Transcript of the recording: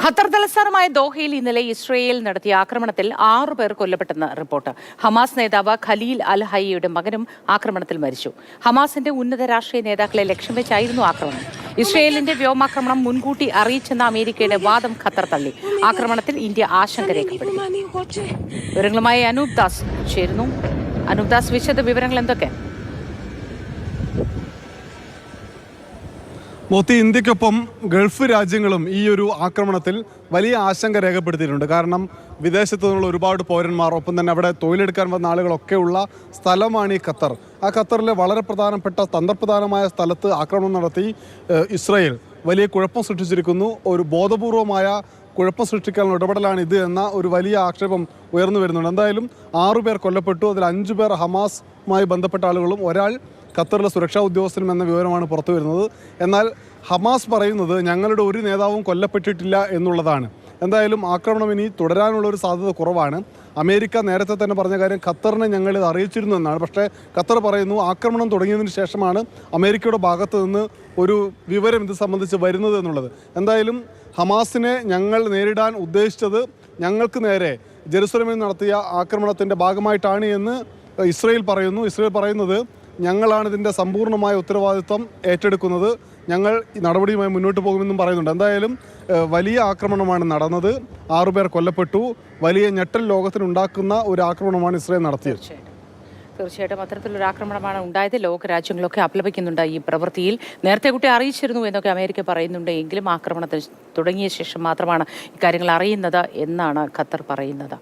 Qatar തലസ്ഥാനമായ ദോഹയിൽ ഇന്നലെ ഇസ്രയേൽ നടത്തിയ ആക്രമണത്തിൽ ആറു പേർ കൊല്ലപ്പെട്ടെന്ന് റിപ്പോർട്ട്. ഹമാസ് നേതാവ് ഖലീൽ അൽ ഹയ്യയുടെ മകനും ആക്രമണത്തിൽ മരിച്ചു. ഹമാസിന്റെ ഉന്നത രാഷ്ട്രീയ നേതാക്കളെ ലക്ഷ്യം വെച്ചായിരുന്നു ആക്രമണം. ഇസ്രയേലിന്റെ വ്യോമാക്രമണം മുൻകൂട്ടി അറിയിച്ചെന്ന അമേരിക്കയുടെ വാദം ഖത്തർ തള്ളി. ആക്രമണത്തിൽ ഇന്ത്യ ആശങ്ക രേഖപ്പെടുത്തി വിവരങ്ങളുമായി അനൂപ് ദാസ് ചേരുന്നു. അനൂപ് ദാസ് വിശദ വിവരങ്ങൾ എന്തൊക്കെ? മോത്തി ഇന്ത്യക്കൊപ്പം ഗൾഫ് രാജ്യങ്ങളും ഈ ഒരു ആക്രമണത്തിൽ വലിയ ആശങ്ക രേഖപ്പെടുത്തിയിട്ടുണ്ട്. കാരണം വിദേശത്തു നിന്നുള്ള ഒരുപാട് പൗരന്മാർ ഒപ്പം തന്നെ അവിടെ തൊഴിലെടുക്കാൻ വന്ന ആളുകളൊക്കെ ഉള്ള സ്ഥലമാണ് ഈ ഖത്തർ. ആ ഖത്തറിലെ വളരെ പ്രധാനപ്പെട്ട തന്ത്രപ്രധാനമായ സ്ഥലത്ത് ആക്രമണം നടത്തി ഇസ്രയേൽ വലിയ കുഴപ്പം സൃഷ്ടിച്ചിരിക്കുന്നു. ഒരു ബോധപൂർവമായ കുഴപ്പം സൃഷ്ടിക്കാനുള്ള ഇടപെടലാണ് ഇത് എന്ന ഒരു വലിയ ആക്ഷേപം ഉയർന്നു വരുന്നുണ്ട്. എന്തായാലും ആറു പേർ കൊല്ലപ്പെട്ടു. അതിൽ അഞ്ചു പേർ ഹമാസുമായി ബന്ധപ്പെട്ട ആളുകളും ഒരാൾ ഖത്തറിലെ സുരക്ഷാ ഉദ്യോഗസ്ഥനും എന്ന വിവരമാണ് പുറത്തു വരുന്നത്. എന്നാൽ ഹമാസ് പറയുന്നത് ഞങ്ങളുടെ ഒരു നേതാവും കൊല്ലപ്പെട്ടിട്ടില്ല എന്നുള്ളതാണ്. എന്തായാലും ആക്രമണം ഇനി തുടരാനുള്ള ഒരു സാധ്യത കുറവാണ്. അമേരിക്ക നേരത്തെ തന്നെ പറഞ്ഞ കാര്യം ഖത്തറിനെ ഞങ്ങൾ ഇത് അറിയിച്ചിരുന്നു എന്നാണ്. പക്ഷേ ഖത്തർ പറയുന്നു ആക്രമണം തുടങ്ങിയതിന് ശേഷമാണ് അമേരിക്കയുടെ ഭാഗത്ത് നിന്ന് ഒരു വിവരം ഇത് സംബന്ധിച്ച് വരുന്നത് എന്നുള്ളത്. എന്തായാലും ഹമാസിനെ ഞങ്ങൾ നേരിടാൻ ഉദ്ദേശിച്ചത് ഞങ്ങൾക്ക് നേരെ ജെറുസലമിൽ നടത്തിയ ആക്രമണത്തിന്റെ ഭാഗമായിട്ടാണ് എന്ന് ഇസ്രയേൽ പറയുന്നു. ഇസ്രയേൽ പറയുന്നത് ഞങ്ങളാണ് ഇതിന്റെ സമ്പൂർണമായ ഉത്തരവാദിത്വം ഏറ്റെടുക്കുന്നത്. ഞങ്ങൾ നടപടിയുമായി മുന്നോട്ട് പോകുമെന്നും പറയുന്നുണ്ട്. എന്തായാലും വലിയ ആക്രമണമാണ് നടന്നത്. ആറുപേർ കൊല്ലപ്പെട്ടു. വലിയ ഞെട്ടൽ ലോകത്തിനുണ്ടാക്കുന്ന ഒരു ആക്രമണമാണ് ഇസ്രയേൽ നടത്തിയത്. തീർച്ചയായിട്ടും അത്തരത്തിലൊരു ആക്രമണമാണ് ഉണ്ടായത്. ലോകരാജ്യങ്ങളൊക്കെ അപ്ലപിക്കുന്നുണ്ട് ഈ പ്രവൃത്തിയിൽ. നേരത്തെ കുട്ടി അറിയിച്ചിരുന്നു എന്നൊക്കെ അമേരിക്ക പറയുന്നുണ്ട്. എങ്കിലും ആക്രമണത്തിന് തുടങ്ങിയ ശേഷം മാത്രമാണ് ഇക്കാര്യങ്ങൾ അറിയുന്നത് എന്നാണ് ഖത്തർ പറയുന്നത്.